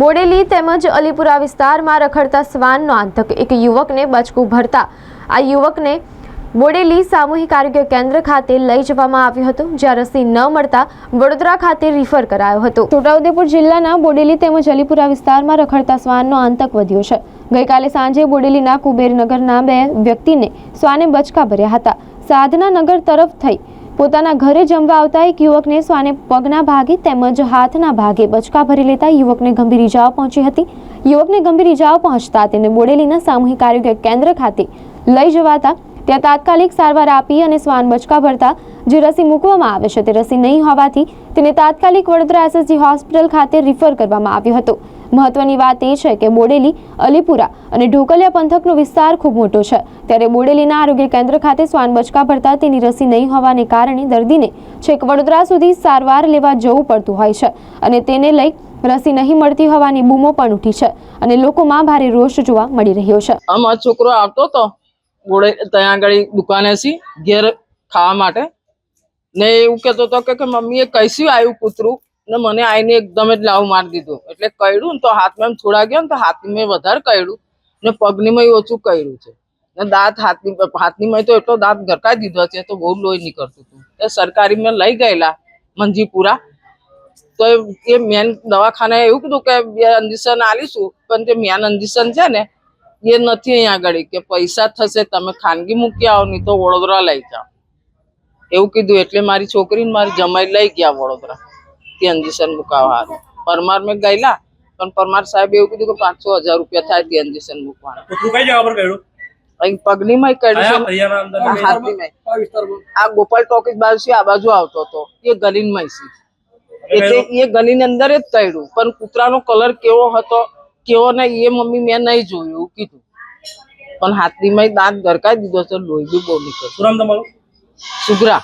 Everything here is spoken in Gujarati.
બોડેલી તેમજ અલીપુરા વિસ્તારમાં રખડતા શ્વાનનો આતંક. એક યુવકને બચકું ભરતા આ યુવકને બોડેલી સામૂહિક આરોગ્ય કેન્દ્ર ખાતે લઈ જવામાં આવ્યો હતો, જ્યાં રસી ન મળતા વડોદરા ખાતે રિફર કરાયો હતો. છોટાઉદેપુર જિલ્લાના બોડેલી તેમજ અલીપુરા વિસ્તારમાં રખડતા શ્વાનનો આતંક વધ્યો છે. ગઈકાલે સાંજે બોડેલીના કુબેરનગરના બે વ્યક્તિને શ્વાને બચકા ભર્યા હતા. સાધના નગર તરફ થઈ પોતાના ઘરે જમવા આવતા એક યુવકને શ્વાને પગના ભાગે તેમજ હાથના ભાગે બચકા ભરી લેતા યુવકને ગંભીર ઇજાઓ પહોંચી હતી. યુવકને ગંભીર ઇજાઓ પહોંચતા તેને બોડેલીના સામૂહિક આરોગ્ય કેન્દ્ર ખાતે લઈ જવાતા ત્યાં તાત્કાલિક સારવાર આપી અને શ્વાન બચકા ભરતા જે રસી મૂકવામાં આવે છે તે રસી નહીં હોવાથી તેને તાત્કાલિક વડોદરા એસએસજી હોસ્પિટલ ખાતે રિફર કરવામાં આવ્યો હતો. મહત્વની વાત એ છે કે બોડેલી, અલીપુરા અને ઢોકલિયા પંથકનો વિસ્તાર ખૂબ મોટો છે. ત્યારે બોડેલીના આરોગ્ય કેન્દ્ર ખાતે શ્વાન બચકા ભરતા તેની રસી નહીં હોવાને કારણે દર્દીને છેક વડોદરા સુધી સારવાર લેવા જવું પડતું હોય છે અને તેને લઈ રસી નહીં મળતી હોવાની બૂમો પણ ઉઠી છે અને લોકોમાં ભારે રોષ જોવા મળી રહ્યો છે. આમાં છોકરો આવતો હતો ગોળે ત્યાં આગળ દુકાને દુકાનેથી ઘેર ખાવા માટે. ને એવું કહેતો હતો કે મમ્મીએ કઈશું આવ્યું કૂતરું? ને મને આવીને એકદમ જ લાવ મારી દીધું. એટલે કયડું ને તો હાથમાં એમ થોડા ગયા ને તો હાથની મેં વધારે કયડું. ને પગની મેં ઓછું કયડું છે. ને દાંત હાથની હાથની મેં તો એટલો દાંત ગરકાઈ દીધો છે તો બહુ લોહી નીકળતું હતું. એ સરકારી મેં લઈ ગયેલા મંજીપુરા. તો એ મેન દવાખાને એવું કીધું કે, બે ઇન્જેક્શન આલીશું. પણ જે મેન ઇન્જેક્શન છે ને એ નથી અહીંયા આગળ કે પૈસા થશે તમે ખાનગી મૂકી આવો નહીં તો વડોદરા લઈ જાઓ. એવું કીધું એટલે મારી છોકરીને મારી જમાઈ લઈ ગયા વડોદરા. તે ઇન્જેક્શન મુકાવવા હારું. પરમાર મેં ગયેલા પણ પરમાર સાહેબ એવું કીધું કે પાંચસો હજાર રૂપિયા થાય તે ઇન્જેક્શન મૂકવાના અહીં પગની માં આયા કઈ હરિયાણા અંદર? હાથની માં આ ગોપાલ ટોકીસ બાજુ આ બાજુ આવતો હતો. એ ગલીનમાં એટલે એ ગલીની અંદર જ કર્યું પણ કૂતરાનો કલર કેવો હતો કેવો ને એ મમ્મી મેં નહીં જોયું એવું કીધું. પણ હાથની માં દાંત ગરકાઈ દીધો છે લોહી બી બહુ નીકળ્યું. શું નામ તમારું? સુગરા.